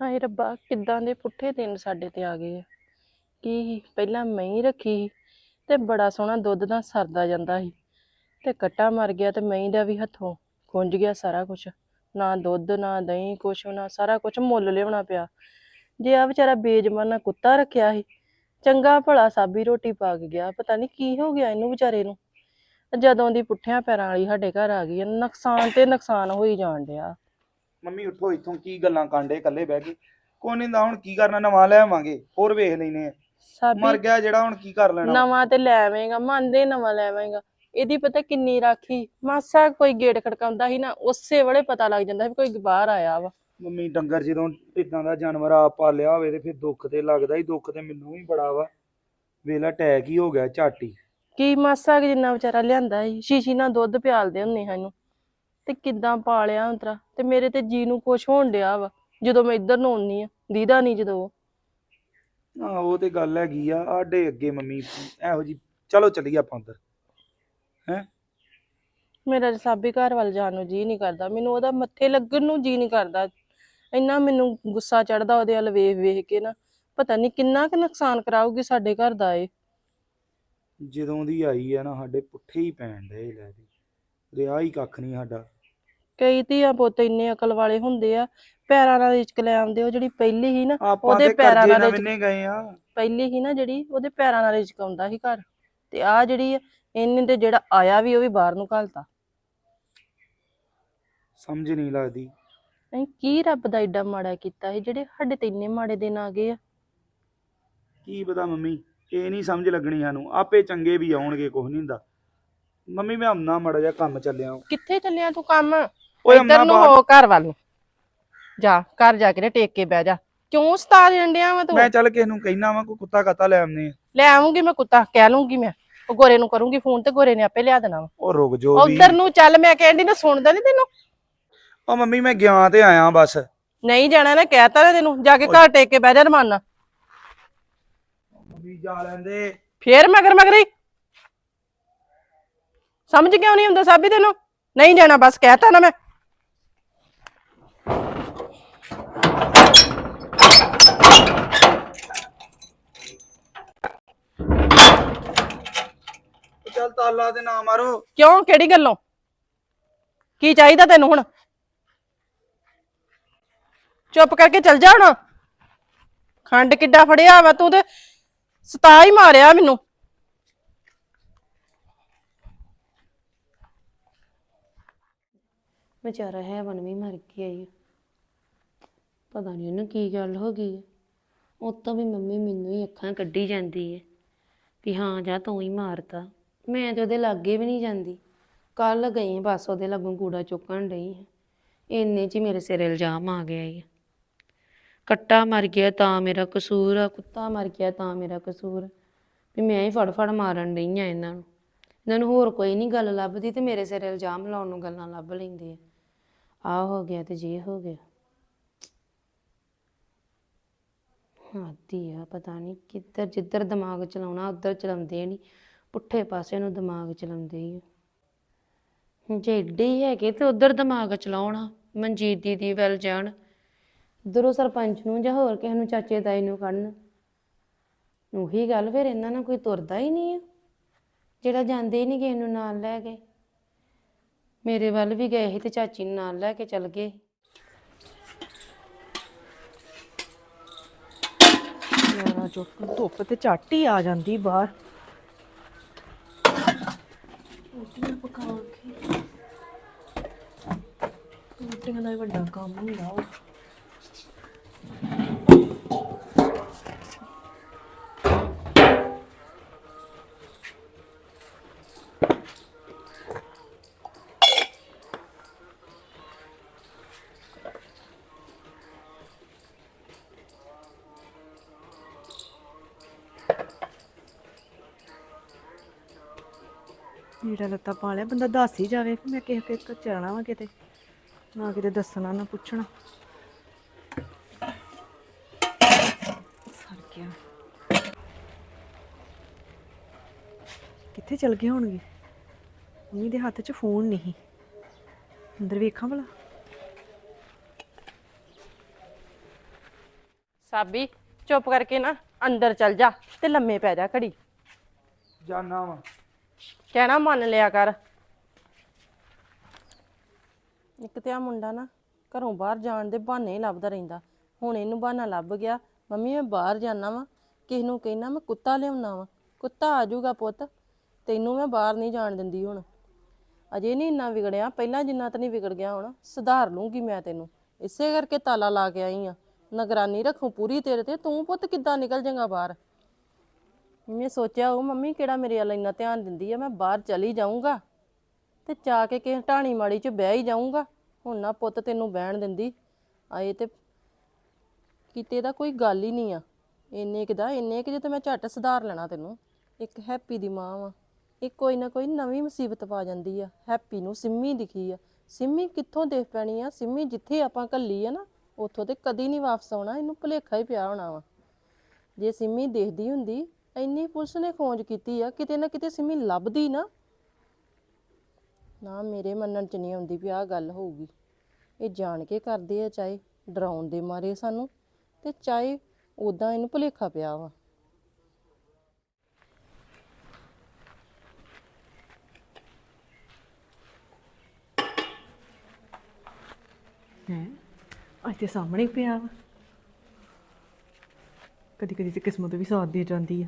ਹਾਏ ਰੱਬਾ ਕਿੱਦਾਂ ਦੇ ਪੁੱਠੇ ਦਿਨ ਸਾਡੇ ਤੇ ਆ ਗਏ ਆ। ਕੀ ਪਹਿਲਾਂ ਮਹੀਂ ਰੱਖੀ ਸੀ ਤੇ ਬੜਾ ਸੋਹਣਾ ਦੁੱਧ ਦਾ ਸਰਦਾ ਜਾਂਦਾ ਸੀ। ਤੇ ਕੱਟਾ ਮਰ ਗਿਆ ਤੇ ਮਹੀਂ ਦਾ ਵੀ ਹੱਥੋਂ ਖੁੰਝ ਗਿਆ ਸਾਰਾ ਕੁਝ ਨਾ ਦੁੱਧ ਨਾ ਦਹੀਂ ਕੁਛ ਨਾ ਸਾਰਾ ਕੁਝ ਮੁੱਲ ਲਿਆਉਣਾ ਪਿਆ। ਜੇ ਆ ਵਿਚਾਰਾ ਬੇਜਮਾਨਾ ਕੁੱਤਾ ਰੱਖਿਆ ਸੀ ਚੰਗਾ ਭਲਾ ਸਾਬੀ ਰੋਟੀ ਪਾ ਕੇ ਗਿਆ। ਪਤਾ ਨਹੀਂ ਕੀ ਹੋ ਗਿਆ ਇਹਨੂੰ ਵਿਚਾਰੇ ਨੂੰ। ਜਦੋਂ ਦੀ ਪੁੱਠਿਆਂ ਪੈਰਾਂ ਵਾਲੀ ਸਾਡੇ ਘਰ ਆ ਗਈ ਆ, ਨੁਕਸਾਨ ਤੇ ਨੁਕਸਾਨ ਹੋਈ ਜਾਣ ਡਿਆ। ਮੰਮੀ ਉੱਠੋ ਇੱਥੋਂ ਕੀ ਗੱਲਾਂ ਕਾਂਡੇ ਇਕੱਲੇ ਬਹਿ ਕੇ? ਕੋਈ ਨਹੀਂ ਦਾ ਹੁਣ ਕੀ ਕਰਨਾ ਨਵਾਂ ਲੈ ਆਵਾਂਗੇ ਹੋਰ ਵੇਖ ਲੈਨੇ ਆ। ਸਾਬੀ ਮਰ ਗਿਆ ਜਿਹੜਾ ਹੁਣ ਕੀ ਕਰ ਲੈਣਾ? ਨਵਾਂ ਤੇ ਲੈ ਆਵੇਂਗਾ ਮੰਨਦੇ ਨਵਾਂ ਲੈ ਆਵੇਂਗਾ। ਇਹਦੀ ਪਤਾ ਕਿੰਨੀ ਰਾਖੀ ਮਾਸਾ ਕੋਈ ਗੇਟ ਖੜਕਾਉਂਦਾ ਸੀ ਨਾ ਉਸੇ ਵੇਲੇ ਪਤਾ ਲੱਗ ਜਾਂਦਾ ਸੀ ਵੀ ਕੋਈ ਬਾਹਰ ਆਇਆ ਵਾ। ਮੰਮੀ ਡੰਗਰ ਜਦੋਂ ਇਦਾਂ ਦਾ ਜਾਨਵਰ ਆ ਪਾਲਿਆ ਹੋਵੇ ਤੇ ਫਿਰ ਦੁੱਖ ਤੇ ਲੱਗਦਾ ਹੀ ਦੁੱਖ ਤੇ ਮੈਨੂੰ ਵੀ ਬੜਾ ਵਾ। ਵੇਲਾ ਅਟੈਕ ਹੀ ਹੋ ਗਿਆ ਝਾਟੀ ਕੀ ਮਾਸਾ ਕੁ ਜਿੰਨਾ ਵਿਚਾਰਾ ਲਿਆਂਦਾ ਸੀ ਸ਼ੀਸ਼ੀ ਨਾਲ ਦੁੱਧ ਪਿਆਲਦੇ ਹੁੰਦੇ ਸਾਨੂੰ। ਤੇ ਕਿੱਦਾਂ ਪਾਲਿਆ ਅੰਤਰਾ? ਤੇ ਮੇਰੇ ਤੇ ਜੀ ਨੂੰ ਕੁਛ ਹੋਣ ਡਿਆ ਵਾ ਜਦੋਂ ਮੈਂ ਇੱਧਰ ਨੂੰ ਆਉਣੀ ਆ ਦੀਦਾ ਨਹੀਂ ਜਦੋਂ ਉਹ। ਆ ਉਹ ਤੇ ਗੱਲ ਹੈਗੀ ਆ ਆਡੇ ਅੱਗੇ ਮੰਮੀ ਇਹੋ ਜੀ ਚਲੋ ਚੱਲੀਏ ਆਪਾਂ ਅੰਦਰ ਹੈ? ਮੇਰਾ ਸਾਬੀ ਘਰ ਵੱਲ ਜਾਣ ਨੂੰ ਜੀ ਨਹੀਂ ਕਰਦਾ ਮੈਨੂੰ ਉਹਦਾ ਮੱਥੇ ਲੱਗਣ ਨੂੰ ਜੀ ਨਹੀਂ ਕਰਦਾ। ਇੰਨਾ ਮੈਨੂੰ ਗੁੱਸਾ ਚੜਦਾ ਉਹਦੇ ਵੱਲ ਵੇਖ ਵੇਖ ਕੇ ਨਾ ਪਤਾ ਨਹੀਂ ਕਿੰਨਾ ਕੁ ਨੁਕਸਾਨ ਕਰਾਊਗੀ ਸਾਡੇ ਘਰ ਦਾ ਇਹ। ਜਦੋਂ ਦੀ ਆਈ ਆ ਨਾ ਸਾਡੇ ਪੁੱਠੇ ਹੀ ਪੈਣ ਡਏ ਲੈ ਦੀ ਰਿਆ ਹੀ ਕੱਖ ਨਹੀਂ ਸਾਡਾ। ਕਈ ਧੀਆਂ ਪੁੱਤ ਇੰਨੇ ਅਕਲ ਵਾਲੇ ਹੁੰਦੇ ਆ ਪੈਰਾਂ ਨਾਲ ਰਿਚਕ ਲੈ ਆਉਂਦੇ ਉਹ ਜਿਹੜੀ ਪਹਿਲੀ ਸੀ ਨਾ ਆਪਾਂ ਉਹਦੇ ਤੇ ਪੈਰਾਂ ਕਰਜ਼ੇ ਨਾਲ ਨਾਲ ਵਿੰਨੇ ਗਏ ਆ। ਪਹਿਲੀ ਸੀ ਨਾ ਜਿਹੜੀ ਉਹਦੇ ਪੈਰਾਂ ਨਾਲ ਰਿਚਕ ਆਉਂਦਾ ਸੀ ਘਰ ਤੇ ਆ ਜਿਹੜੀ ਆ, ਇਹਨੇ ਤੇ ਜਿਹੜਾ ਆਇਆ ਵੀ ਉਹ ਵੀ ਬਾਹਰ ਨੂੰ ਘਲਤਾ। ਸਮਝ ਨਹੀਂ ਲੱਗਦੀ। ਨਹੀਂ ਕੀ ਰੱਬ ਦਾ ਏਡਾ ਮਾੜਾ ਕੀਤਾ ਸੀ ਜਿਹੜੇ ਸਾਡੇ ਤੇ ਇੰਨੇ ਮਾੜੇ ਦਿਨ ਆ ਗਏ ਆ। ਕੀ ਪਤਾ ਮੰਮੀ ਇਹ ਨਹੀਂ ਸਮਝ ਲੱਗਣੀ ਸਾਨੂੰ ਆਪੇ ਚੰਗੇ ਵੀ ਆਉਣਗੇ ਕੁਝ ਨਹੀਂ ਹੁੰਦਾ। ਮੰਮੀ ਮੈਂ ਆਉਣਾ ਮੜਾ ਜਾ ਕੰਮ ਚੱਲਿਆ। ਕਿੱਥੇ ਚੱਲਿਆ ਤੂੰ ਕੰਮ? ਓਏ ਇੱਧਰ ਅੰਨਾ ਨੂੰ ਬਾਹਰ ਹੋ ਘਰ ਵੱਲ ਨੂੰ। ਜਾ ਘਰ ਜਾ ਕੇ ਨਾ ਟੇਕ ਕੇ ਬਹਿ ਜਾ। ਕਿਉਂ ਸਤਾ ਦੇਣ ਡਿਆ ਵਾ ਤੂੰ? ਮੈਂ ਚੱਲ ਕਿਸੇ ਨੂੰ ਕਹਿਣਾ ਵਾ ਕੋਈ ਕੁੱਤਾ ਕਾਤਾ ਲੈ ਆਉਂਦੇ ਆ। ਲੈ ਆਉਂਗੀ ਮੈਂ ਕੁੱਤਾ ਕਹਿ ਲੂੰਗੀ ਮੈਂ। ਉਹ ਗੋਰੇ ਨੂੰ ਕਰੂੰਗੀ ਫੋਨ ਤੇ ਗੋਰੇ ਨੇ ਆਪੇ ਲਿਆ ਦੇਣਾ ਵਾ। ਉਹ ਰੁਕ ਜੋ ਵੀ। ਉਧਰ ਨੂੰ ਚੱਲ ਮੈਂ ਕਹਿੰਦੀ ਨਾ ਸੁਣਦਾ ਨਹੀਂ ਤੈਨੂੰ? ਉਹ ਮੰਮੀ ਮੈਂ ਗਿਆ ਤੇ ਆਇਆ ਬਸ। ਨਹੀਂ ਜਾਣਾ ਨਾ ਕਹਿਤਾ ਨਾ ਤੈਨੂੰ। ਜਾ ਕੇ ਘਰ ਟੇਕ ਕੇ ਬਹਿ ਜਾ ਰਮਾਨਾ। ਮੰਮੀ ਜਾ ਲੈਂਦੇ। ਫੇਰ ਮਗਰ ਮਗਰੀ। ਸਮਝ ਕਿਉਂ ਨਹੀਂ ਹੁੰਦਾ ਸਾਬੀ ਤੈਨੂੰ? ਨਹੀਂ ਜਾਣਾ ਬਸ ਕਹਿਤਾ ਨਾ ਮੈਂ ਚੱਲ ਤਾਲਾ ਤੇ ਨਾ ਮਾਰੋ। ਕਿਉਂ? ਕਿਹੜੀ ਗੱਲੋਂ? ਕੀ ਚਾਹੀਦਾ ਤੈਨੂੰ ਹੁਣ? ਚੁੱਪ ਕਰਕੇ ਚੱਲ ਜਾ ਹੁਣ। ਖੰਡ ਕਿੱਡਾ ਫੜਿਆ ਵਾ ਤੂੰ ਤੇ। ਸਤਾ ਹੀ ਮਾਰਿਆ ਮੈਨੂੰ। ਵਿਚਾਰਾ ਹੈਵਨ ਵੀ ਮਰ ਗਿਆ ਈ ਪਤਾ ਨਹੀਂ ਉਹਨੂੰ ਕੀ ਗੱਲ ਹੋ ਗਈ ਹੈ ਉਤੋਂ ਵੀ ਮੰਮੀ ਮੈਨੂੰ ਹੀ ਅੱਖਾਂ ਕੱਢੀ ਜਾਂਦੀ ਹੈ ਵੀ ਹਾਂ ਜਾ ਤੂੰ ਹੀ ਮਾਰਤਾ। ਮੈਂ ਤੇ ਉਹਦੇ ਲਾਗੇ ਵੀ ਨਹੀਂ ਜਾਂਦੀ। ਕੱਲ ਗਈ ਬਸ ਉਹਦੇ ਲਾਗੋਂ ਕੂੜਾ ਚੁੱਕਣ ਡਈ ਹਾਂ ਇੰਨੇ 'ਚ ਹੀ ਮੇਰੇ ਸਿਰ ਇਲਜ਼ਾਮ ਆ ਗਿਆ ਈ ਕੱਟਾ ਮਰ ਗਿਆ ਤਾਂ ਮੇਰਾ ਕਸੂਰ ਆ, ਕੁੱਤਾ ਮਰ ਗਿਆ ਤਾਂ ਮੇਰਾ ਕਸੂਰ ਆ। ਵੀ ਮੈਂ ਹੀ ਫੜ ਫੜ ਮਾਰਨ ਡਈ ਆ ਇਹਨਾਂ ਨੂੰ। ਇਹਨਾਂ ਨੂੰ ਹੋਰ ਕੋਈ ਨਹੀਂ ਗੱਲ ਲੱਭਦੀ ਤੇ ਮੇਰੇ ਸਿਰ ਇਲਜ਼ਾਮ ਲਾਉਣ ਨੂੰ ਗੱਲਾਂ ਲੱਭ ਲੈਂਦੇ ਆ। ਆ ਹੋ ਗਿਆ ਤੇ ਜੇ ਹੋ ਗਿਆ। ਆਦੀ ਆ, ਪਤਾ ਨਹੀਂ ਕਿੱਧਰ, ਜਿੱਧਰ ਦਿਮਾਗ ਚਲਾਉਣਾ, ਉੱਧਰ ਚਲਾਉਂਦੇ ਨਹੀਂ ਪੁੱਠੇ ਪਾਸੇ ਨੂੰ ਦਿਮਾਗ ਚਲਾਉਂਦੇ ਹੀ ਜੇ ਏਡੇ ਹੈਗੇ ਤੇ ਉਧਰ ਦਿਮਾਗ ਚਲਾਉਣਾ, ਮਨਜੀਤ ਦੀਦੀ ਵੱਲ ਜਾਣ ਇੱਧਰੋਂ ਸਰਪੰਚ ਨੂੰ ਜਾਂ ਹੋਰ ਕਿਸੇ ਨੂੰ ਚਾਚੇ ਤਾਈ ਨੂੰ ਕੱਢਣ। ਉਹੀ ਗੱਲ ਫਿਰ ਇਹਨਾਂ ਨਾਲ ਕੋਈ ਤੁਰਦਾ ਹੀ ਨਹੀਂ ਆ। ਜਿਹੜਾ ਜਾਂਦੇ ਹੀ ਨਹੀਂ ਕਿਸੇ ਨੂੰ ਨਾਲ ਲੈ ਕੇ। ਮੇਰੇ ਵੱਲ ਵੀ ਗਏ ਸੀ ਤੇ ਚਾਚੀ ਨੂੰ ਨਾਲ ਲੈ ਕੇ ਚੱਲ ਗਏ। ਯਾਰਾ ਜੋ ਧੁੱਪ ਤੇ ਝੱਟ ਹੀ ਆ ਜਾਂਦੀ ਬਾਹਰ। ਰੋਟੀਆਂ ਪਕਾ ਕੇ। ਰੋਟੀਆਂ ਦਾ ਹੀ ਵੱਡਾ ਕੰਮ ਹੁੰਦਾ ਵਾ ਲੀੜਾ ਲੱਤਾ ਪਾ ਲਿਆ ਬੰਦਾ ਦੱਸ ਹੀ ਜਾਵੇ ਕਿ ਮੈਂ ਕਿਸੇ ਕੇ ਜਾਣਾ ਵਾ ਕਿਤੇ ਨਾ ਕਿਤੇ ਦੱਸਣਾ ਨਾ ਪੁੱਛਣਾ। ਸਰ ਗਿਆ। ਕਿੱਥੇ ਚਲ ਗਏ ਹੋਣਗੇ? ਮੰਮੀ ਦੇ ਹੱਥ 'ਚ ਫੋਨ ਨਹੀਂ। ਅੰਦਰ ਵੇਖਾਂ ਭਲਾ। ਸਾਬੀ ਚੁੱਪ ਕਰਕੇ ਨਾ ਅੰਦਰ ਚਲ ਜਾ ਤੇ ਲੰਮੇ ਪੈ ਜਾ ਘੜੀ। ਜਾਨਾ ਵਾ। ਕਹਿਣਾ ਮੰਨ ਲਿਆ ਕਰ। ਇੱਕ ਤੇ ਆ ਮੁੰਡਾ ਨਾ ਘਰੋਂ ਬਾਹਰ ਜਾਣ ਦੇ ਬਹਾਨੇ ਹੀ ਲੱਭਦਾ ਰਹਿੰਦਾ। ਹੁਣ ਇਹਨੂੰ ਬਹਾਨਾ ਲੱਭ ਗਿਆ, ਮੰਮੀ, ਮੈਂ ਬਾਹਰ ਜਾਣਾ ਵਾਂ। ਕਿਸ ਨੂੰ ਕਹਿਣਾ ਮੈਂ ਕੁੱਤਾ ਲਿਆਉਣਾ ਵਾਂ। ਕੁੱਤਾ ਆ ਜਾਊਗਾ ਪੁੱਤ। ਤੈਨੂੰ ਮੈਂ ਬਾਹਰ ਨਹੀਂ ਜਾਣ ਦਿੰਦੀ ਹੁਣ। ਅਜੇ ਨਹੀਂ ਇੰਨਾ ਵਿਗੜਿਆ, ਪਹਿਲਾਂ ਜਿੰਨਾ ਤਾਂ ਨਹੀਂ ਵਿਗੜ ਗਿਆ ਹੁਣ। ਸੁਧਾਰ ਲੂੰਗੀ ਮੈਂ ਤੈਨੂੰ। ਇਸੇ ਕਰਕੇ ਤਾਲਾ ਲਾ ਕੇ ਆਈ ਆ। ਨਿਗਰਾਨੀ ਰੱਖੂ ਪੂਰੀ ਤੇਰੇ ਤੇ। ਤੂੰ ਪੁੱਤ ਕਿੱਦਾਂ ਨਿਕਲ ਜਾਏਗਾ ਬਾਹਰ? ਮੈਂ ਸੋਚਿਆ ਉਹ ਮੰਮੀ ਕਿਹੜਾ ਮੇਰੇ ਵੱਲ ਇੰਨਾ ਧਿਆਨ ਦਿੰਦੀ ਆ, ਮੈਂ ਬਾਹਰ ਚਲੀ ਜਾਊਂਗਾ ਤੇ ਚਾ ਕੇ ਕਿਸੇ ਢਾਣੀ ਮਾੜੀ 'ਚ ਬਹਿ ਹੀ ਜਾਊਂਗਾ। ਹੁਣ ਨਾ ਪੁੱਤ ਤੈਨੂੰ ਬਹਿਣ ਦਿੰਦੀ। ਆਏ ਤੇ ਕਿਤੇ ਦਾ ਕੋਈ ਗੱਲ ਹੀ ਨਹੀਂ ਆ। ਇੰਨੇ ਕੁ ਦਾ, ਇੰਨੇ ਕਿ ਜੇ ਤੇ ਮੈਂ ਝੱਟ ਸੁਧਾਰ ਲੈਣਾ ਤੈਨੂੰ। ਇੱਕ ਹੈਪੀ ਦੀ ਮਾਂ ਵਾ। ਇਹ ਕੋਈ ਨਾ ਕੋਈ ਨਵੀਂ ਮੁਸੀਬਤ ਪਾ ਜਾਂਦੀ ਆ। ਹੈਪੀ ਨੂੰ ਸਿੰਮੀ ਦਿਖੀ ਆ। ਸਿੰਮੀ ਕਿੱਥੋਂ ਦੇਖ ਪੈਣੀ ਆ? ਸਿੰਮੀ ਜਿੱਥੇ ਆਪਾਂ ਕੱਲੀ ਆ ਨਾ, ਉੱਥੋਂ ਤੇ ਕਦੀ ਨਹੀਂ ਵਾਪਸ ਆਉਣਾ। ਇਹਨੂੰ ਭੁਲੇਖਾ ਹੀ ਪਿਆ ਹੋਣਾ ਵਾ। ਜੇ ਸਿੰਮੀ ਦੇਖਦੀ ਹੁੰਦੀ ਇੰਨੀ ਪੁਲਿਸ ਨੇ ਖੋਜ ਕੀਤੀ ਆ, ਕਿਤੇ ਨਾ ਕਿਤੇ ਸਿੰਮੀ ਲੱਭਦੀ ਨਾ। ਨਾ ਮੇਰੇ ਮੰਨਣ ਚ ਨਹੀਂ ਆਉਂਦੀ ਵੀ ਆਹ ਗੱਲ ਹੋਊਗੀ। ਇਹ ਜਾਣ ਕੇ ਕਰਦੇ ਆ ਚਾਹੇ, ਡਰਾਉਣ ਦੇ ਮਾਰੇ ਸਾਨੂੰ, ਤੇ ਚਾਹੇ ਉਦਾਂ ਇਹਨੂੰ ਭੁਲੇਖਾ ਪਿਆ ਵਾ। ਹੈ? ਅੱਜ ਤੇ ਸਾਹਮਣੇ ਪਿਆ ਵਾ। ਕਦੀ ਕਦੀ ਤੇ ਕਿਸਮਤ ਵੀ ਸਾਥ ਦੇ ਜਾਂਦੀ ਆ।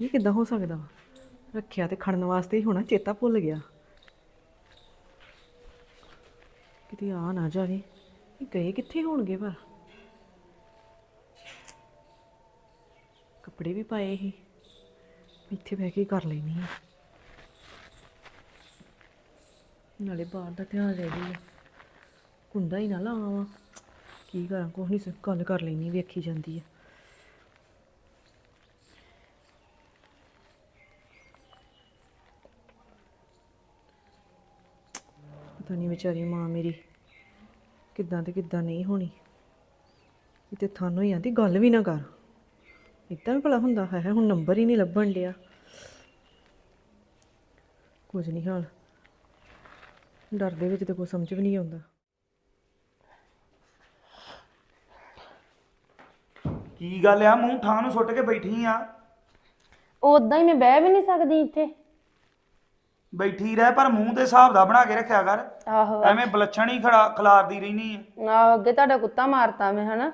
ਇਹ ਕਿੱਦਾਂ ਹੋ ਸਕਦਾ ਵਾ? ਰੱਖਿਆ ਤੇ ਖੜਨ ਵਾਸਤੇ ਹੀ ਹੋਣਾ, ਚੇਤਾ ਭੁੱਲ ਗਿਆ। ਕਿਤੇ ਆ ਨਾ ਜਾਵੇ। ਇਹ ਗਏ ਕਿੱਥੇ ਹੋਣਗੇ ਪਰ ਕੱਪੜੇ ਵੀ ਪਾਏ ਸੀ। ਇੱਥੇ ਬਹਿ ਕੇ ਕਰ ਲੈਣੀ ਆ। ਨਾਲੇ ਬਾਹਰ ਦਾ ਧਿਆਨ ਰਹਿ ਗਿਆ। ਕੁੰਡਾ ਹੀ ਨਾ ਲਾਵਾਂ। ਕੀ ਕਰਾਂ, ਕੁਛ ਨਹੀਂ ਗੱਲ ਕਰ ਲੈਣੀ ਵੇਖੀ ਜਾਂਦੀ ਆ। ਪਤਾ ਨਹੀਂ ਵਿਚਾਰੀ ਮਾਂ ਮੇਰੀ। ਕਿੱਦਾਂ ਤੇ ਕਿੱਦਾਂ ਨਹੀਂ ਹੋਣੀ। ਕਿਤੇ ਥਾਨੋਂ ਹੀ ਆਂਦੀ ਗੱਲ ਵੀ ਨਾ ਕਰ। ਇਦਾਂ ਵੀ ਭਲਾ ਹੁੰਦਾ ਹੈ ਹੁਣ ਨੰਬਰ ਹੀ ਨਹੀਂ ਲੱਭਣ ਡਿਆ। ਕੁਝ ਨਹੀਂ ਹਾਲ। ਡਰ ਦੇ ਵਿੱਚ ਤੇ ਕੋਈ ਸਮਝ ਵੀ ਨਹੀਂ ਆਉਂਦਾ। ਕੀ ਗੱਲ ਆ? ਮੂੰਹ ਠਾਂ ਨੂੰ ਸੁੱਟ ਕੇ ਬੈਠੀ ਆ। ਉਦਾਂ ਹੀ ਮੈਂ ਬਹਿ ਵੀ ਨਹੀਂ ਸਕਦੀ ਇੱਥੇ। ਬੈਠੀ ਰਹਿ ਪਰ ਮੂੰਹ ਦੇ ਹਿਸਾਬ ਦਾ ਬਣਾ ਕੇ ਰੱਖਿਆ ਕਰ। ਆਹੋ। ਐਵੇਂ ਬਲੱਛਣ ਹੀ ਖੜਾ ਖਲਾਰਦੀ ਰਹਿਨੀ ਆ। ਆਹੋ ਅੱਗੇ ਤੁਹਾਡਾ ਕੁੱਤਾ ਮਾਰਤਾ ਮੈਂ ਹਨਾ?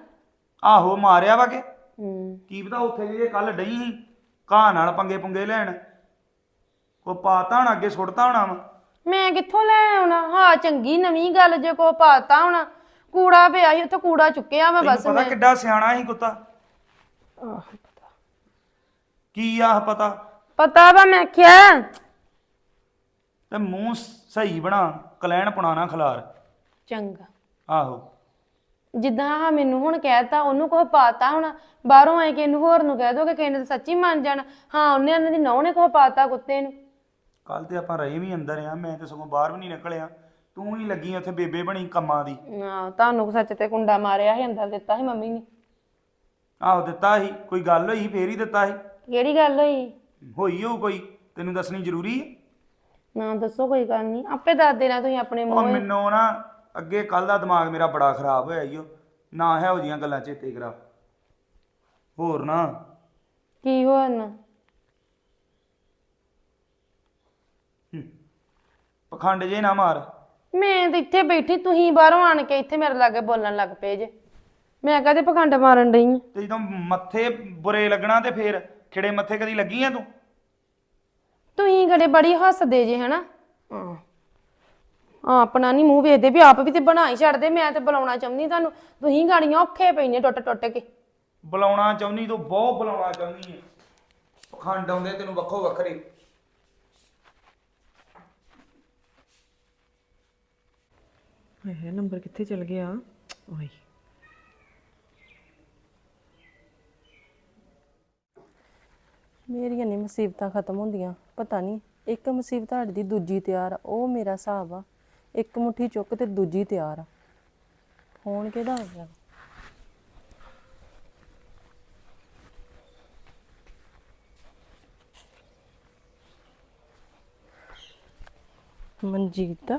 ਆਹੋ ਮਾਰਿਆ ਵਾ ਕਿ? ਹੂੰ। ਕੀ ਪਤਾ ਉੱਥੇ ਜੇ ਕੱਲ ਡਈ ਸੀ ਘਾਹ ਨਾਲ ਪੰਗੇ ਪੁੰਗੇ ਲੈਣ। ਕੋ ਪਾਤਾ ਹੁਣ ਅੱਗੇ ਸੁੱਟਤਾ ਹੋਣਾ ਵਾ। ਮੈਂ ਕਿੱਥੋਂ ਲੈ ਆਉਣਾ? ਹਾਂ ਚੰਗੀ ਨਵੀਂ ਗੱਲ ਜੇ ਕੋ ਪਾਤਾ ਹੋਣਾ। ਕੂੜਾ ਪਿਆ ਸੀ ਉੱਥੇ ਕੂੜਾ ਚੁੱਕਿਆ ਮੈਂ ਤੈਨੂੰ ਬਸ ਪਤਾ ਮੈਂ। ਕਿੱਡਾ ਸਿਆਣਾ ਸੀ ਕੁੱਤਾ? ਆਹ, ਕੀ ਆਹ ਪਤਾ? ਪਤਾ ਵਾ ਮੈਂ ਕਿਹਾ ਤੇ ਮੂੰਹ ਸਹੀ ਬਣਾ ਕਲੈਣ ਪੁਣਾਣਾ ਖਲਾਰ। ਚੰਗਾ। ਆਹੋ। ਜਿੱਦਾਂ ਆਹ ਮੈਨੂੰ ਹੁਣ ਕਹਿਤਾ ਉਹਨੂੰ ਕੋਈ ਪਾਤਾ ਹੁਣ ਬਾਹਰੋਂ ਆਏ ਕਿ ਇਹਨੂੰ ਹੋਰ ਨੂੰ ਕਹਿ ਦੋਗੇ ਕਿ ਇਹਨੇ ਤਾਂ ਸੱਚੀ ਮੰਨ ਜਾਣਾ। ਹਾਂ ਉਹਨੇ ਉਹਨਾਂ ਦੀ ਨੌ ਨੇ ਕੋਈ ਪਾਤਾ ਕੁੱਤੇ ਨੂੰ। ਕੱਲ ਤੇ ਆਪਾਂ ਰਹੇ ਵੀ ਅੰਦਰ ਆ ਮੈਂ ਤੇ ਸਗੋਂ ਬਾਹਰ ਵੀ ਨਹੀਂ ਨਿਕਲਿਆ। ਤੂੰ ਹੀ ਲੱਗੀ ਉੱਥੇ ਬੇਬੇ ਬਣੀ ਕੰਮਾਂ ਦੀ। ਆਹ, ਤੁਹਾਨੂੰ ਸੱਚ ਤੇ ਕੁੰਡਾ ਮਾਰਿਆ ਸੀ ਅੰਦਰ ਦਿੱਤਾ ਸੀ ਮੰਮੀ ਨੇ। ਆਹੋ ਦਿੱਤਾ ਸੀ ਕੋਈ ਗੱਲ ਹੋਈ ਫੇਰ ਹੀ ਦਿੱਤਾ ਸੀ। ਕਿਹੜੀ ਗੱਲ ਹੋਈ? ਹੋਈ ਹੋਊ ਕੋਈ ਤੈਨੂੰ ਦੱਸਣੀ ਜ਼ਰੂਰੀ ਹੈ? ਨਾ ਦੱਸੋ ਕੋਈ ਗੱਲ ਨਹੀਂ ਆਪੇ ਦੱਸ ਦੇਣਾ ਤੁਸੀਂ ਆਪਣੇ ਉਹ ਮੂੰਹ ਮੈਨੂੰ ਨਾ ਅੱਗੇ ਕੱਲ ਦਾ ਦਿਮਾਗ ਮੇਰਾ ਬੜਾ ਖਰਾਬ ਹੋਇਆ ਈਓ ਨਾ ਹੈ ਉਹ ਜੀਆਂ ਗੱਲਾਂ ਚੇਤੇ ਕਰਾ। ਹੋਰ ਨਾ? ਕੀ ਹੋਇਆ ਨਾ। ਪਖੰਡ ਜੇ ਨਾ ਮਾਰ। ਮੈਂ ਤਾਂ ਇੱਥੇ ਬੈਠੀ ਤੁਸੀਂ ਬਾਹਰੋਂ ਆਣ ਕੇ ਇੱਥੇ ਮੇਰੇ ਲਾਗੇ ਬੋਲਣ ਲੱਗ ਪਏ ਜੇ। ਮੈਂ ਕਹਦੇ ਪਖੰਡ ਮਾਰਨ ਡਈ ਆਂ। ਤੇ ਜਦੋਂ ਮੱਥੇ ਬੁਰੇ ਲੱਗਣਾ ਤੇ ਫੇਰ ਖਿੜੇ ਮੱਥੇ ਕਦੀ ਲੱਗੀ ਆ ਤੂੰ? ਤੁਸੀਂ ਕਦੇ ਬੜੀ ਹੱਸਦੇ ਜੇ ਹਨਾ? ਹਾਂ। ਆ ਆਪਣਾ ਨਹੀਂ ਮੂੰਹ ਵੇਖਦੇ ਵੀ ਆਪ ਵੀ ਤੇ ਬਣਾ ਹੀ ਛੱਡਦੇ ਮੈਂ ਤੇ ਬੁਲਾਉਣਾ ਚਾਹੁੰਦੀ ਤੁਹਾਨੂੰ। ਤੁਸੀਂ ਗਾੜੀਆਂ ਔਖੇ ਪਈਨੇ ਟੁੱਟ ਟੁੱਟ ਕੇ। ਬੁਲਾਉਣਾ ਚਾਹੁੰਦੀ ਤੂੰ ਬਹੁਤ ਬੁਲਾਉਣਾ ਚਾਹੁੰਦੀ ਹੈ ਪਖੰਡ ਆਉਂਦੇ ਤੈਨੂੰ ਵੱਖੋ ਵੱਖਰੇ। ਹਾਏ ਨੰਬਰ ਕਿੱਥੇ ਚਲ ਗਿਆ? ਓਏ। ਮੇਰੀਆਂ ਨਹੀਂ ਮੁਸੀਬਤਾਂ ਖਤਮ ਹੁੰਦੀਆਂ, ਪਤਾ ਨਹੀਂ, ਇੱਕ ਮੁਸੀਬਤ ਹਟ ਦੀ ਦੂਜੀ ਤਿਆਰ ਆ, ਉਹ ਮੇਰਾ ਹਿਸਾਬ ਆ। ਇੱਕ ਮੁੱਠੀ ਚੁੱਕ ਤੇ ਦੂਜੀ ਤਿਆਰ ਆ। ਫੋਨ ਕਿਹਦਾ ਹੋ ਗਿਆ? ਮਨਜੀਤ ਦਾ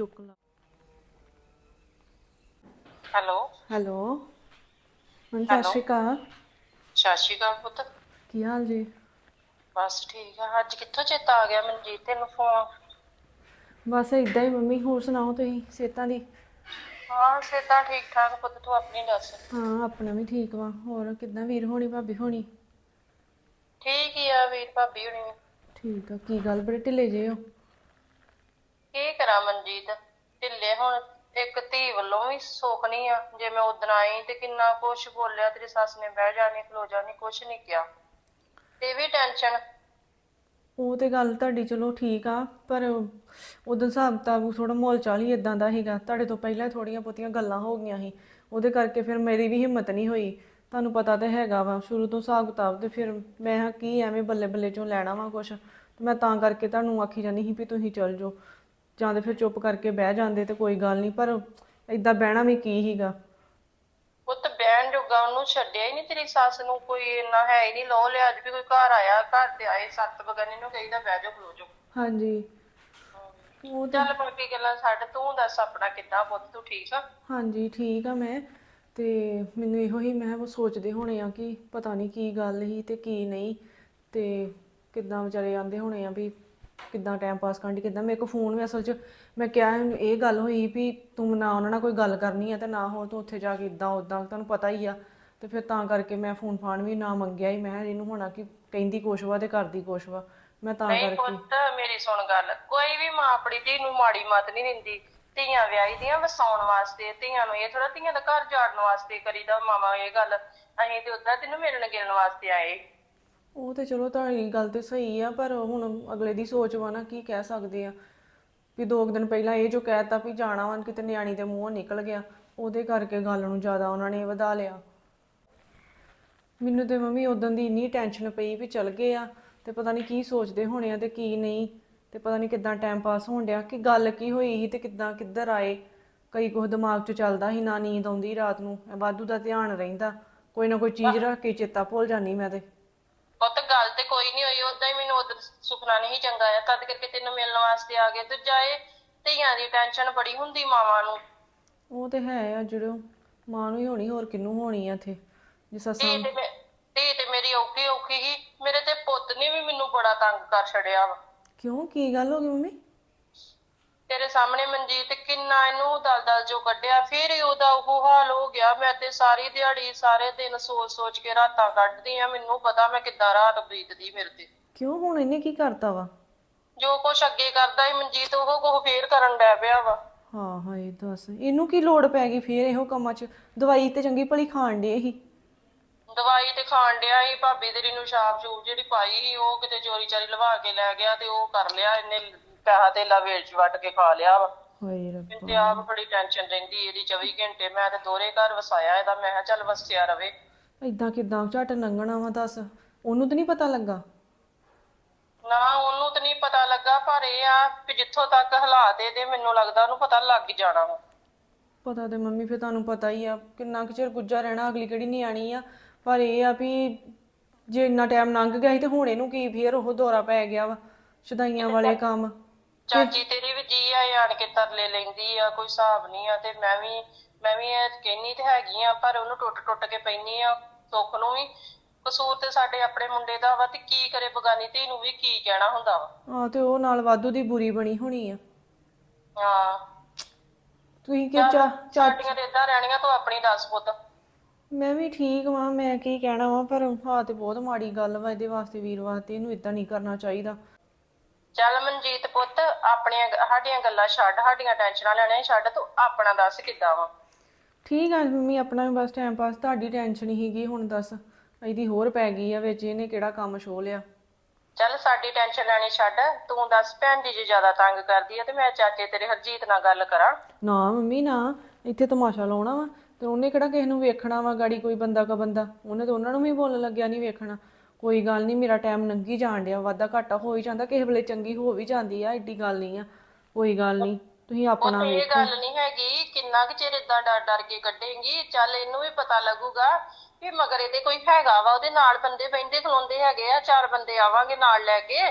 ਚੁੱਕ ਲਾ ਹੈਲੋ। ਹੈਲੋ। ਹਾਂ ਸਤਿ ਸ਼੍ਰੀ ਅਕਾਲ। ਸਤਿ ਸ਼੍ਰੀ ਅਕਾਲ ਪੁੱਤ। ਕੀ ਹਾਲ ਜੀ? ਬਸ ਠੀਕ ਆ। ਅੱਜ ਕਿੱਥੋਂ ਚੇਤਾ ਆ ਗਿਆ ਮਨਜੀਤ ਤੈਨੂੰ ਫੋਨ ਬਸ ਇਦਾਂ ਹੀ ਮੰਮੀ ਹੋਰ ਸੁਣਾਓ ਤੁਸੀਂ ਸਿਹਤਾਂ ਦੀ? ਹਾਂ ਸਿਹਤਾਂ ਠੀਕ ਠਾਕ ਪੁੱਤ ਤੂੰ ਆਪਣੀ ਦੱਸ? ਹਾਂ ਆਪਣਾ ਵੀ ਠੀਕ ਵਾ। ਹੋਰ ਕਿੱਦਾਂ ਵੀਰ ਹੋਣੀ ਭਾਬੀ ਹੋਣੀ? ਠੀਕ ਹੀ ਆ ਵੀਰ ਭਾਬੀ ਹੁਣੀ। ਠੀਕ ਆ ਕੀ ਗੱਲ ਬੜੇ ਢਿੱਲੇ ਜੇ ਹੋ? ਕੀ ਕਰਾਂ ਮਨਜੀਤ? ਢਿੱਲੇ ਹੁਣ। ਇੱਕ ਧੀ ਵੱਲੋਂ ਵੀ ਸੁੱਖ ਨਹੀਂ ਆ। ਜੇ ਮੈਂ ਉਦਣ ਆਈ ਤੇ ਕਿੰਨਾ ਕੁਛ ਬੋਲਿਆ, ਤੇਰੀ ਸੱਸ ਨੇ ਬਹਿ ਜਾਣੀ, ਖਲੋ ਜਾਣੀ, ਕੁਛ ਨਹੀਂ ਕਿਹਾ। ਤੇ ਵੀ ਟੈਨਸ਼ਨ ਉਹ ਤੇ ਗੱਲ ਤੁਹਾਡੀ ਚਲੋ ਠੀਕ ਆ, ਪਰ ਉਦੋਂ ਹਿਸਾਬ ਕਿਤਾਬ ਥੋੜਾ ਮੋਲ ਚਾਲ ਹੀ ਇਦਾਂ ਦਾ ਸੀਗਾ। ਤੁਹਾਡੇ ਤੋਂ ਪਹਿਲਾਂ ਥੋੜੀਆਂ ਬਹੁਤੀਆਂ ਗੱਲਾਂ ਹੋ ਗਈਆਂ ਸੀ। ਉਹਦੇ ਕਰਕੇ ਫਿਰ ਮੇਰੀ ਵੀ ਹਿੰਮਤ ਨਹੀਂ ਹੋਈ। ਤੁਹਾਨੂੰ ਪਤਾ ਤੇ ਹੈਗਾ ਵਾ, ਸ਼ੁਰੂ ਤੋਂ ਹਿਸਾਬ ਕਿਤਾਬ ਤੇ ਫਿਰ ਮੈਂ ਕਿਹਾ ਕੀ ਐਵੇਂ ਬੱਲੇ ਬੱਲੇ ਚੋਂ ਲੈਣਾ ਵਾ ਕੁਛ। ਤੇ ਮੈਂ ਤਾਂ ਕਰਕੇ ਤੁਹਾਨੂੰ ਆਖੀ ਜਾਂਦੀ ਸੀ ਵੀ ਤੁਸੀਂ ਚੱਲ ਜਾਓ। ਜਾਂ ਤੇ ਫਿਰ ਚੁੱਪ ਕਰਕੇ ਬਹਿ ਜਾਂਦੇ ਤੇ ਕੋਈ ਗੱਲ ਨਹੀਂ ਪਰ ਇਦਾਂ ਬਹਿਣਾ ਵੀ ਕੀ ਸੀਗਾ ਪੁੱਤ ਬਹਿਣ ਜੋਗਾ ਉਹਨੂੰ ਛੱਡਿਆ ਹੀ ਨਹੀਂ ਤੇਰੀ ਸੱਸ ਨੂੰ ਕੋਈ ਇੰਨਾ ਹੈ ਹੀ ਨਹੀਂ ਲੋ ਲਿਆ ਅੱਜ ਵੀ ਕੋਈ ਘਰ ਆਇਆ ਘਰ ਤੇ ਆਏ ਸੱਤ ਬਗਾਨੇ ਨੂੰ ਕਹੀਦਾ ਬਹਿ ਜਾਓ ਖਲੋ ਜਾਓ। ਹਾਂਜੀ। ਉਹ ਤਾਂ ਚੱਲ ਬਾਕੀ ਗੱਲਾਂ ਛੱਡ ਤੂੰ ਦੱਸ ਆਪਣਾ ਕਿੱਦਾਂ ਪੁੱਤ ਤੂੰ ਠੀਕ ਆ? ਹਾਂਜੀ ਠੀਕ ਆ ਮੈਂ ਤੇ ਮੈਨੂੰ ਇਹੋ ਹੀ ਮੈਂ ਉਹ ਸੋਚਦੇ ਹੋਣੇ ਆ ਕਿ ਪਤਾ ਨਹੀਂ ਕੀ ਗੱਲ ਸੀ ਤੇ ਕੀ ਨਹੀਂ ਤੇ ਕਿੱਦਾਂ ਵਿਚਾਰੇ ਆਂਦੇ ਹੋਣੇ ਆ ਵੀ ਕਿੱਦਾਂ ਟਾਈਮ ਪਾਸ ਕਰਨ ਦੀ ਕਿੱਦਾਂ ਮੇਰੇ ਕੋ ਫੋਨ ਵੀ ਅਸਲ 'ਚ ਮੈਂ ਕਿਹਾ ਇਹਨੂੰ ਇਹ ਗੱਲ ਹੋਈ ਵੀ ਤੂੰ ਨਾ ਉਹਨਾਂ ਨਾਲ ਕੋਈ ਗੱਲ ਕਰਨੀ ਆ ਤੇ ਨਾ ਹੋ ਤੂੰ ਉੱਥੇ ਜਾ ਕੇ ਇਦਾਂ ਉਦਾਂ ਤੁਹਾਨੂੰ ਪਤਾ ਹੀ ਆ। ਤੇ ਫਿਰ ਤਾਂ ਕਰਕੇ ਮੈਂ ਫੋਨ ਫਾਨ ਵੀ ਨਾ ਮੰਗਿਆ ਹੀ ਮੈਂ ਕਿਹਾ ਇਹਨੂੰ ਹੋਣਾ ਕਿ ਕਹਿੰਦੀ ਕੁਛ ਵਾ ਤੇ ਕਰਦੀ ਕੁਛ ਵਾ। ਮੈਂ ਤਾਂ ਨਹੀਂ ਕਰਕੇ ਪੁੱਤ ਮੇਰੀ ਸੁਣ ਗੱਲ। ਕੋਈ ਵੀ ਮਾਂ ਆਪਣੀ ਧੀ ਨੂੰ ਮਾੜੀ ਮੱਤ ਨਹੀਂ ਦਿੰਦੀ। ਧੀਆਂ ਵਿਆਹੀ ਦੀਆਂ ਵਸਾਉਣ ਵਾਸਤੇ ਧੀਆਂ ਨੂੰ ਇਹ ਥੋੜਾ ਧੀਆਂ ਦਾ ਘਰ ਜਾੜਨ ਵਾਸਤੇ ਕਰੀਦਾ ਮਾਮਾ ਇਹ ਗੱਲ। ਅਸੀਂ ਤੇ ਉਦਾਂ ਤੈਨੂੰ ਮਿਲਣ ਗਿਲਣ ਵਾਸਤੇ ਆਏ। ਉਹ ਤੇ ਚਲੋ ਤੁਹਾਡੀ ਗੱਲ ਤੇ ਸਹੀ ਆ ਪਰ ਹੁਣ ਅਗਲੇ ਦੀ ਸੋਚ ਵਾ ਨਾ ਕੀ ਕਹਿ ਸਕਦੇ ਆ। ਵੀ ਦੋ ਕੁ ਦਿਨ ਪਹਿਲਾਂ ਇਹ ਜੋ ਕਹਿਤਾ ਵੀ ਜਾਣਾ ਵਾ ਕਿਤੇ ਨਿਆਣੀ ਦੇ ਮੂੰਹੋਂ ਨਿਕਲ ਗਿਆ ਉਹਦੇ ਕਰਕੇ ਗੱਲ ਨੂੰ ਜ਼ਿਆਦਾ ਉਹਨਾਂ ਨੇ ਵਧਾ ਲਿਆ। ਮੈਨੂੰ ਤੇ ਮੰਮੀ ਉਦੋਂ ਦੀ ਇੰਨੀ ਟੈਨਸ਼ਨ ਪਈ ਵੀ ਚਲ ਗਏ ਆ ਤੇ ਪਤਾ ਨਹੀਂ ਕੀ ਸੋਚਦੇ ਹੋਣੇ ਆ ਤੇ ਕੀ ਨਹੀਂ ਤੇ ਪਤਾ ਨਹੀਂ ਕਿੱਦਾਂ ਟਾਈਮ ਪਾਸ ਹੋਣ ਡਿਆ ਕਿ ਗੱਲ ਕੀ ਹੋਈ ਸੀ ਤੇ ਕਿੱਦਾਂ ਕਿੱਧਰ ਆਏ। ਕਈ ਕੁਝ ਦਿਮਾਗ 'ਚ ਚੱਲਦਾ ਸੀ ਨਾ ਨੀਂਦ ਆਉਂਦੀ ਰਾਤ ਨੂੰ ਵਾਧੂ ਦਾ ਧਿਆਨ ਰਹਿੰਦਾ ਕੋਈ ਨਾ ਕੋਈ ਚੀਜ਼ ਰੱਖ ਕੇ ਚੇਤਾ ਭੁੱਲ ਜਾਂਦੀ ਮੈਂ ਤੇ। ਤੇ ਕੋਈ ਨਹੀਂ ਹੋਈ ਉਦਾਂ ਹੀ ਮੈਨੂੰ ਉਦੋਂ ਸੁਪਨਾ ਨਹੀਂ ਚੰਗਾ ਆਇਆ ਤਦ ਕਰਕੇ ਤੈਨੂੰ ਮਿਲਣ ਵਾਸਤੇ ਆ ਗਏ। ਦੂਜਾ ਇਹ ਧੀਆਂ ਦੀ ਟੈਨਸ਼ਨ ਬੜੀ ਹੁੰਦੀ ਮਾਵਾਂ ਨੂੰ। ਉਹ ਤੇ ਹੈ ਆ ਜਿਹੜੋ ਮਾਂ ਨੂੰ ਹੀ ਹੋਣੀ ਹੋਰ ਕਿਹਨੂੰ ਹੋਣੀ ਆ ਇੱਥੇ? ਜੇ ਸੱਸਾਂ ਧੀ ਤੇ ਮੇ- ਧੀ ਤੇ ਮੇਰੀ ਔਖੀ ਔਖੀ ਹੀ ਮੇਰੇ ਤੇ ਪੁੱਤ ਨੇ ਵੀ ਮੈਨੂੰ ਬੜਾ ਤੰਗ ਕਰ ਛੜਿਆ ਵਾ। ਕਿਉਂ? ਕੀ ਗੱਲ ਹੋ ਗਈ ਮੰਮੀ? ਤੇਰੇ ਸਾਹਮਣੇ ਮਨਜੀਤ ਕਿੰਨਾ ਇਹਨੂੰ ਦਲਦਲ ਜੋ ਕੱਢਿਆ ਫਿਰ ਹੀ ਉਹਦਾ ਉਹ ਹਾਲ ਹੋ ਗਿਆ ਮੈਂ ਤੇ ਸਾਰੀ ਦਿਹਾੜੀ ਸਾਰੇ ਦਿਨ ਸੋਚ ਸੋਚ ਕੇ ਰਾਤਾਂ ਕੱਢਦੀ ਆ ਮੈਨੂੰ ਪਤਾ ਮੈਂ ਕਿੱਦਾਂ ਰਾਤ ਬੀਤਦੀ ਮੇਰੇ ਤੇ। ਕਿਉਂ ਹੁਣ ਇਹਨੇ ਕੀ ਕਰਤਾ ਵਾ? ਜੋ ਕੁਛ ਅੱਗੇ ਕਰਦਾ ਹੀ ਮਨਜੀਤ ਉਹ ਕੁਛ ਫੇਰ ਕਰਨ ਡੈ ਪਿਆ ਵਾ। ਹਾਂ ਹਾਏ ਦੱਸ। ਇਹਨੂੰ ਕੀ ਲੋੜ ਪੈ ਗਈ ਫੇਰ ਇਹੋ ਕੰਮਾਂ 'ਚ? ਦਵਾਈ ਤੇ ਚੰਗੀ ਭਲੀ ਖਾਣ ਦੇ ਹੀ ਦਵਾਈ ਤੇ ਖਾਣ ਡਿਆ ਸੀ ਭਾਬੀ ਤੇਰੀ ਨੂੰ ਛਾਪ ਛੂਪ ਜਿਹੜੀ ਪਾਈ ਸੀ ਉਹ ਕਿਤੇ ਚੋਰੀ ਚਾਰੀ ਲਵਾ ਕੇ ਲੈ ਗਿਆ ਤੇ ਉਹ ਕਰ ਲਿਆ ਇਹਨੇ ਪੈਸਾ ਧੇਲਾ ਵੇਚ ਵੱਟ ਕੇ ਖਾ ਲਿਆ ਵਾ। ਹਾਏ ਰੱਬ। ਮੈਨੂੰ ਤੇ ਆਪ ਬੜੀ ਟੈਨਸ਼ਨ ਰਹਿੰਦੀ ਇਹਦੀ 24 ਘੰਟੇ। ਮੈਂ ਤੇ ਦੋਹਰੇ ਘਰ ਵਸਾਇਆ ਇਹਦਾ। ਮੈਂ ਕਿਹਾ ਚੱਲ ਵਸਿਆ ਰਵੇ। ਇਦਾਂ ਕਿਦਾਂ ਝਟ ਲੰਘਣਾ ਵਾ ਦੱਸ। ਉਹਨੂੰ ਤਾਂ ਨਹੀਂ ਪਤਾ ਲੱਗਾ? ਨਾ ਉਹਨੂੰ ਤਾਂ ਨਹੀਂ ਪਤਾ ਲੱਗਾ ਪਰ ਇਹ ਆ ਕਿ ਜਿੱਥੋਂ ਤੱਕ ਹਾਲਾਤ ਇਹਦੇ ਮੈਨੂੰ ਲੱਗਦਾ ਉਹਨੂੰ ਪਤਾ ਲੱਗ ਹੀ ਜਾਣਾ ਵਾ। ਪਤਾ ਤੇ ਮੰਮੀ ਫਿਰ ਤੁਹਾਨੂੰ ਪਤਾ ਹੀ ਆ ਕਿੰਨਾ ਕੁ ਚਿਰ ਗੁੱਜਾ ਰਹਿਣਾ ਅਗਲੀ ਕਿਹੜੀ ਨਿਆਣੀ ਆ। ਪਰ ਇਹ ਆ ਵੀ ਜੇ ਇੰਨਾ ਟਾਈਮ ਲੰਘ ਗਿਆ ਸੀ ਤੇ ਹੁਣ ਇਹਨੂੰ ਕੀ ਫੇਰ ਉਹ ਦੌਰਾ ਪੈ ਗਿਆ ਵਾ ਸ਼ਦਾਈਆਂ ਵਾਲੇ ਕੰਮ। ਚਾਚੀ ਤੇਰੀ ਵੀ ਜੀ ਆ ਆਣ ਕੇ ਤਰਲੇ ਲੈਂਦੀ ਆ ਕੋਈ ਹਿਸਾਬ ਨਹੀਂ ਆ ਤੇ ਮੈਂ ਵੀ ਮੈਂ ਵੀ ਇਹ ਕਹਿਨੀ ਤੇ ਹੈਗੀ ਆ ਪਰ ਉਹਨੂੰ ਟੁੱਟ ਟੁੱਟ ਕੇ ਪੈਣੀ ਆ ਸੁੱਖ ਨੂੰ ਵੀ। ਕਸੂਰ ਤੇ ਸਾਡੇ ਆਪਣੇ ਮੁੰਡੇ ਦਾ ਵਾ ਤੇ ਕੀ ਕਰੇ ਬਗਾਨੀ ਧੀ ਨੂੰ ਵੀ ਕੀ ਕਹਿਣਾ ਹੁੰਦਾ ਵਾ? ਆ ਤੇ ਉਹ ਨਾਲ ਵਾਧੂ ਦੀ ਬੁਰੀ ਬਣੀ ਹੋਣੀ ਆ। ਹਾਂ। ਤੁਸੀਂ ਕਿ ਚਾ ਚਾ ਸਾਡੀਆਂ ਤੇ ਏਦਾਂ ਰਹਿਣੀਆਂ ਤੂੰ ਆਪਣੀ ਦੱਸ ਪੁੱਤ। ਮੈਂ ਵੀ ਠੀਕ ਵਾਂ ਮੈਂ ਕੀ ਕਹਿਣਾ ਵਾਂ ਪਰ ਹਾਂ ਤੇ ਬਹੁਤ ਮਾੜੀ ਗੱਲ ਵਾ ਇਹਦੇ ਵਾਸਤੇ ਵੀਰ ਵਾਸਤੇ ਇਹਨੂੰ ਇਦਾਂ ਨਹੀਂ ਕਰਨਾ ਚਾਹੀਦਾ। ਚੱਲ ਮਨਜੀਤ ਪੁੱਤ ਆਪਣੀਆਂ ਸਾਡੀਆਂ ਗੱਲਾਂ ਛੱਡ ਸਾਡੀਆਂ ਟੈਨਸ਼ਨਾਂ ਲੈਣੀਆਂ ਛੱਡ ਤੂੰ ਆਪਣਾ ਦੱਸ ਕਿੱਦਾਂ ਵਾ? ਠੀਕ ਆ ਮੰਮੀ ਆਪਣਾ ਵੀ ਬਸ ਟਾਈਮ ਪਾਸ ਤੁਹਾਡੀ ਟੈਨਸ਼ਨ ਹੀਗੀ ਹੁਣ ਦੱਸ ਇਹਦੀ ਹੋਰ ਪੈ ਗਈ ਆ ਵਿੱਚ ਇਹਨੇ ਕਿਹੜਾ ਕੰਮ ਛੋ ਲਿਆ? ਚੱਲ ਸਾਡੀ ਟੈਨਸ਼ਨ ਲੈਣੀ ਛੱਡ ਤੂੰ ਦੱਸ ਭੈਣ ਜੀ ਜੇ ਜ਼ਿਆਦਾ ਤੰਗ ਕਰਦੀ ਆ ਤੇ ਮੈਂ ਚਾਚੇ ਤੇਰੇ ਹਰਜੀਤ ਨਾਲ ਗੱਲ ਕਰਾਂ। ਨਾ ਮੰਮੀ ਨਾ ਇੱਥੇ ਤਮਾਸ਼ਾ ਲਾਉਣਾ ਵਾ ਤੇ ਉਹਨੇ ਕਿਹੜਾ ਕਿਸੇ ਨੂੰ ਵੇਖਣਾ ਵਾ ਗਾੜੀ ਕੋਈ ਬੰਦਾ ਕਾ ਬੰਦਾ ਉਹਨੇ ਤਾਂ ਉਹਨਾਂ ਨੂੰ ਵੀ ਬੋਲਣ ਲੱਗਿਆ ਨਹੀਂ ਵੇਖਣਾ। ਕੋਈ ਗੱਲ ਨਹੀਂ ਮੇਰਾ ਟਾਈਮ ਲੰਘੀ ਜਾਣ ਡਿਆ ਵਾਧਾ ਘਾਟਾ ਹੋ ਹੀ ਜਾਂਦਾ ਕਿਸੇ ਵੇਲੇ ਚੰਗੀ ਹੋ ਵੀ ਜਾਂਦੀ ਆ ਏਡੀ ਗੱਲ ਨਹੀਂ ਆ ਕੋਈ ਗੱਲ ਨਹੀਂ ਤੁਸੀਂ ਆਪਣਾ ਇਹ ਵੇਖੋ। ਗੱਲ ਨਹੀਂ ਹੈਗੀ ਕਿੰਨਾ ਕੁ ਚਿਰ ਇਦਾਂ ਡਰ ਡਰ ਕੇ ਕੱਢੇਂਗੀ ਚੱਲ ਇਹਨੂੰ ਵੀ ਪਤਾ ਲੱਗੂਗਾ ਵੀ ਮਗਰ ਇਹਦੇ ਕੋਈ ਹੈਗਾ ਵਾ ਉਹਦੇ ਨਾਲ ਬੰਦੇ ਬੈਠੇ ਖਲੋਂਦੇ ਹੈਗੇ ਆ ਚਾਰ ਬੰਦੇ ਆਵਾਂਗੇ ਨਾਲ ਲੈ ਕੇ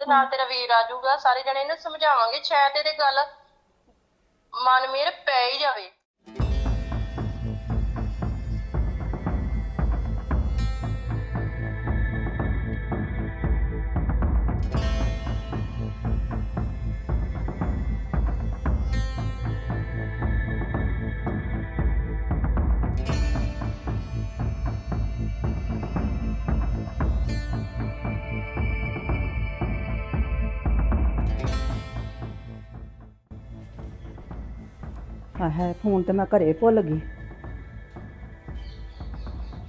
ਤੇ ਨਾਲ ਤੇਰਾ ਵੀਰ ਆ ਜਾਊਗਾ ਸਾਰੇ ਜਣੇ ਇਹਨੂੰ ਸਮਝਾਵਾਂਗੇ ਸ਼ਾਇਦ ਇਹਦੇ ਗੱਲ ਮਨ ਮੇਰੇ ਪੈ ਹੀ ਜਾਵੇ। ਆਹ ਫੋਨ ਤੇ ਮੈਂ ਘਰੇ ਭੁੱਲ ਗਈ।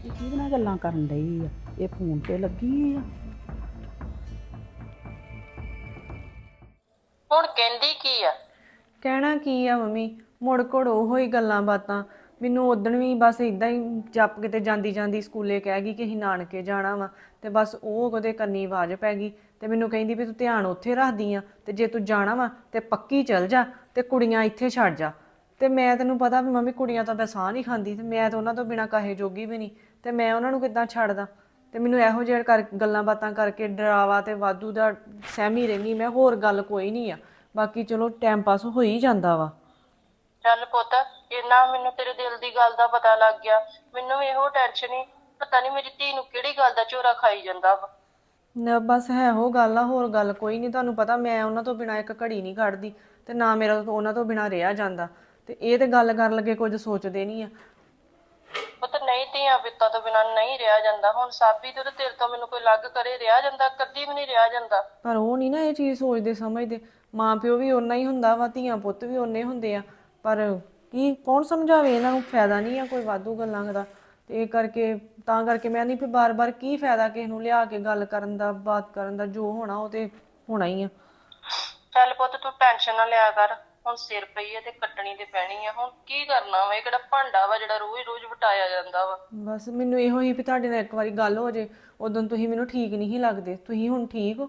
ਇਹ ਕਿਹਦੇ ਨਾਲ ਗੱਲਾਂ ਕਰਨ ਡਈ ਆ? ਇਹ ਫੋਨ ਤੇ ਲੱਗੀ ਆ। ਹੁਣ ਕਹਿੰਦੀ ਕੀ ਆ? ਕਹਿਣਾ ਕੀ ਆ ਮੰਮੀ? ਮੁੜ ਘੜ ਉਹੋ ਹੀ ਗੱਲਾਂ ਬਾਤਾਂ। ਮੈਨੂੰ ਉਦਣ ਵੀ ਬਸ ਇਦਾਂ ਹੀ ਜੱਪ ਕਿਤੇ ਜਾਂਦੀ ਜਾਂਦੀ ਸਕੂਲੇ ਕਹਿ ਗਈ ਕਿ ਅਸੀਂ ਨਾਨਕੇ ਜਾਣਾ ਵਾ ਤੇ ਬਸ ਉਹ ਉਹਦੇ ਕੰਨੀ ਆਵਾਜ਼ ਪੈ ਗਈ ਤੇ ਮੈਨੂੰ ਕਹਿੰਦੀ ਵੀ ਤੂੰ ਧਿਆਨ ਉੱਥੇ ਰੱਖਦੀ ਆ ਤੇ ਜੇ ਤੂੰ ਜਾਣਾ ਵਾ ਤੇ ਪੱਕੀ ਚਲ ਜਾ ਤੇ ਕੁੜੀਆਂ ਇੱਥੇ ਛੱਡ ਜਾ। ਤੇ ਮੈਂ ਤੈਨੂੰ ਪਤਾ ਵੀ ਮੰਮੀ ਕੁੜੀਆਂ ਤਾਂ ਸਾਹ ਨਹੀਂ ਖਾਂਦੀ ਤੇ ਮੈਂ ਤਾਂ ਉਹਨਾਂ ਤੋਂ ਬਿਨਾ ਕਾਹੇ ਜੋਗੀ ਵੀ ਨਹੀਂ। ਤੇ ਮੈਂ ਉਹਨਾਂ ਨੂੰ ਕਿੱਦਾਂ ਛੱਡਦਾ? ਤੇ ਮੈਨੂੰ ਇਹੋ ਜਿਹੇ ਕਰ ਗੱਲਾਂ ਬਾਤਾਂ ਕਰਕੇ ਡਰਾਵਾ ਤੇ ਵਾਧੂ ਦਾ ਸਹਿਮੀ ਰਹਿੰਦੀ ਮੈਂ ਹੋਰ ਗੱਲ ਕੋਈ ਨਹੀਂ ਆ। ਬਾਕੀ ਚਲੋ ਟਾਈਮ ਪਾਸ ਹੋ ਹੀ ਜਾਂਦਾ ਵਾ। ਚੱਲ ਪੁੱਤ ਇੰਨਾ ਮੈਨੂੰ ਤੇਰੇ ਦਿਲ ਦੀ ਗੱਲ ਦਾ ਪਤਾ ਲੱਗ ਗਿਆ। ਮੈਨੂੰ ਵੀ ਇਹੋ ਟੈਨਸ਼ਨ ਹੀ ਪਤਾ ਨਹੀਂ ਮੇਰੀ ਧੀ ਨੂੰ ਕਿਹੜੀ ਗੱਲ ਦਾ ਝੋਰਾ ਖਾਈ ਜਾਂਦਾ ਵਾ। ਨਾ ਬਸ ਹੈ ਉਹ ਗੱਲ ਆ ਹੋਰ ਗੱਲ ਕੋਈ ਨਹੀਂ। ਤੁਹਾਨੂੰ ਪਤਾ ਮੈਂ ਉਹਨਾਂ ਤੋਂ ਬਿਨਾ ਇੱਕ ਘੜੀ ਨਹੀਂ ਕੱਢਦੀ ਤੇ ਨਾ ਮੇਰਾ ਉਹਨਾਂ ਤੋਂ ਬਿਨਾ ਰਿਹਾ ਜਾਂਦਾ। ਤੇ ਇਹ ਤੇ ਗੱਲ ਕਰਨ ਲੱਗੇ ਕੁਝ ਸੋਚਦੇ ਨਹੀਂ ਆ। ਪੁੱਤ ਨਹੀਂ ਧੀਆਂ ਪਿੱਤਾਂ ਤੋਂ ਬਿਨਾਂ ਨਹੀਂ ਰਿਹਾ ਜਾਂਦਾ। ਹੁਣ ਸਾਬੀ ਤੇ ਉਹਦੇ ਤੇਰੇ ਤੋਂ ਮੈਨੂੰ ਕੋਈ ਲੱਗ ਕਰੇ ਰਿਹਾ ਜਾਂਦਾ ਕਦੀ ਵੀ ਨਹੀਂ ਰਿਹਾ ਜਾਂਦਾ। ਪਰ ਉਹ ਨਹੀਂ ਨਾ ਇਹ ਚੀਜ਼ ਸੋਚਦੇ ਸਮਝਦੇ। ਮਾਂ ਪਿਓ ਵੀ ਓਨਾ ਹੀ ਹੁੰਦਾ ਵਾ ਧੀਆਂ ਪੁੱਤ ਵੀ ਓਨੇ ਹੁੰਦੇ ਆ। ਪਰ ਕੀ ਕੌਣ ਸਮਝਾਵੇ ਇਹਨਾਂ ਨੂੰ? ਫਾਇਦਾ ਨਹੀਂ ਆ ਕੋਈ ਵਾਧੂ ਗੱਲਾਂ ਦਾ। ਤੇ ਇਹ ਕਰਕੇ ਤਾਂ ਕਰਕੇ ਮੈਂ ਨਹੀਂ ਵੀ ਬਾਰ-ਬਾਰ ਕੀ ਫਾਇਦਾ ਕਿਸੇ ਨੂੰ ਲਿਆ ਕੇ ਗੱਲ ਕਰਨ ਦਾ ਬਾਤ ਕਰਨ ਦਾ ਜੋ ਹੋਣਾ ਉਹ ਤੇ ਹੋਣਾ ਹੀ ਆ। ਚੱਲ ਪੁੱਤ ਤੂੰ ਟੈਨਸ਼ਨ ਨਾ ਲਿਆ ਕਰ। ਹੁਣ ਸਿਰ ਪਈ ਹੈ ਤੇ ਕੱਟਣੀ ਤੇ ਪੈਣੀ ਆ। ਹੁਣ ਕੀ ਕਰਨਾ ਵਾ? ਇਹ ਕਿਹੜਾ ਭਾਂਡਾ ਵਾ ਜਿਹੜਾ ਰੋਜ਼-ਰੋਜ਼ ਵਟਾਇਆ ਜਾਂਦਾ ਵਾ? ਬਸ ਮੈਨੂੰ ਇਹੋ ਹੀ ਵੀ ਤੁਹਾਡੇ ਨਾਲ ਇੱਕ ਵਾਰੀ ਗੱਲ ਹੋ ਜੇ। ਉਦੋਂ ਤੁਸੀਂ ਮੈਨੂੰ ਠੀਕ ਨਹੀਂ ਸੀ ਲੱਗਦੇ। ਤੁਸੀਂ ਹੁਣ ਠੀਕ ਹੋ?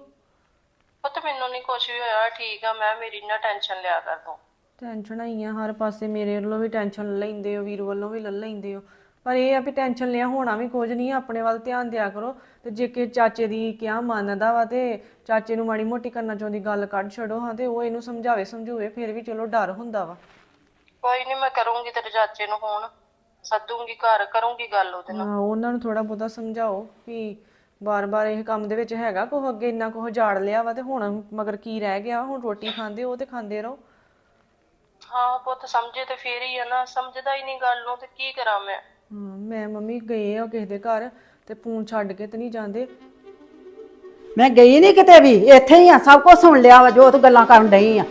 ਪੁੱਤ ਮੈਨੂੰ ਨਹੀਂ ਕੁਝ ਵੀ ਹੋਇਆ। ਠੀਕ ਆ ਮੈਂ ਮੇਰੀ ਨਾ ਟੈਨਸ਼ਨ ਲਿਆ ਕਰ ਤੂੰ। ਟੈਨਸ਼ਨ ਆਈ ਆ। ਹਰ ਪਾਸੇ ਮੇਰੇ ਵੱਲੋਂ ਵੀ ਟੈਨਸ਼ਨ ਲੈਂਦੇ ਹੋ ਵੀਰ ਵੱਲੋਂ ਵੀ ਲੈ ਲੈਂਦੇ ਹੋ। ਪਰ ਇਹ ਆ ਵੀ ਟੈਨਸ਼ਨ ਲਿਆ ਹੋਣਾ ਵੀ ਕੁਝ ਨਹੀਂ ਆਪਣੇ ਵੱਲ ਧਿਆਨ ਦਿਆ ਕਰੋ। ਤੇ ਜੇ ਕਿ ਚਾਚੇ ਦੀ ਕਿਹਾ ਮੰਨਦਾ ਵਾ ਤੇ ਚਾਚੇ ਨੂੰ ਮਾੜੀ ਮੋਟੀ ਕਰਨਾ ਚਾਹੁੰਦੀ ਗੱਲ ਕੱਢ ਛੱਡੋ ਹਾਂ ਤੇ ਉਹ ਇਹਨੂੰ ਸਮਝਾਵੇ ਸਮਝੂਵੇ ਫਿਰ ਵੀ ਚਲੋ ਡਰ ਹੁੰਦਾ ਵਾ। ਕੋਈ ਨਹੀਂ ਮੈਂ ਕਰੂੰਗੀ ਤੇਰੇ ਚਾਚੇ ਨੂੰ ਫੋਨ ਸੱਦੂੰਗੀ ਘਰ ਕਰੂੰਗੀ ਗੱਲ ਉਹਦੇ ਨਾਲ। ਹਾਂ ਉਹਨਾਂ ਨੂੰ ਥੋੜਾ ਬਹੁਤਾ ਸਮਝਾਓ ਵੀ ਬਾਰ-ਬਾਰ ਇਹ ਕੰਮ ਦੇ ਵਿੱਚ ਹੈਗਾ ਕੋ ਅੱਗੇ ਇੰਨਾ ਕੁ ਜਾੜ ਲਿਆ ਵਾ ਤੇ ਹੁਣ ਮਗਰ ਕੀ ਰਹਿ ਗਿਆ ਹੁਣ ਰੋਟੀ ਖਾਂਦੇ ਉਹ ਤੇ ਖਾਂਦੇ ਰਹੋ। ਹਾਂ ਪੁੱਤ ਸਮਝੇ ਤੇ ਫੇਰ ਹੀ ਆ ਨਾ ਸਮਝਦਾ ਹੀ ਨਹੀਂ ਗੱਲ ਨੂੰ ਤੇ ਕੀ ਕਰਾਂ ਮੈਂ। ਹਾਂ ਮੈਂ ਮੰਮੀ ਗਏ ਆ ਕਿਸੇ ਦੇ ਘਰ ਤੇ ਫੋਨ ਛੱਡ ਕੇ ਤੇ ਨਹੀਂ ਜਾਂਦੇ। ਮੈਂ ਗਈ ਨਹੀਂ ਕਿਤੇ ਵੀ, ਇੱਥੇ ਹੀ ਆ, ਸਭ ਕੁਝ ਸੁਣ ਲਿਆ ਵਾ, ਜੋ ਤੂੰ ਗੱਲਾਂ ਕਰਨ ਡਈ ਆ।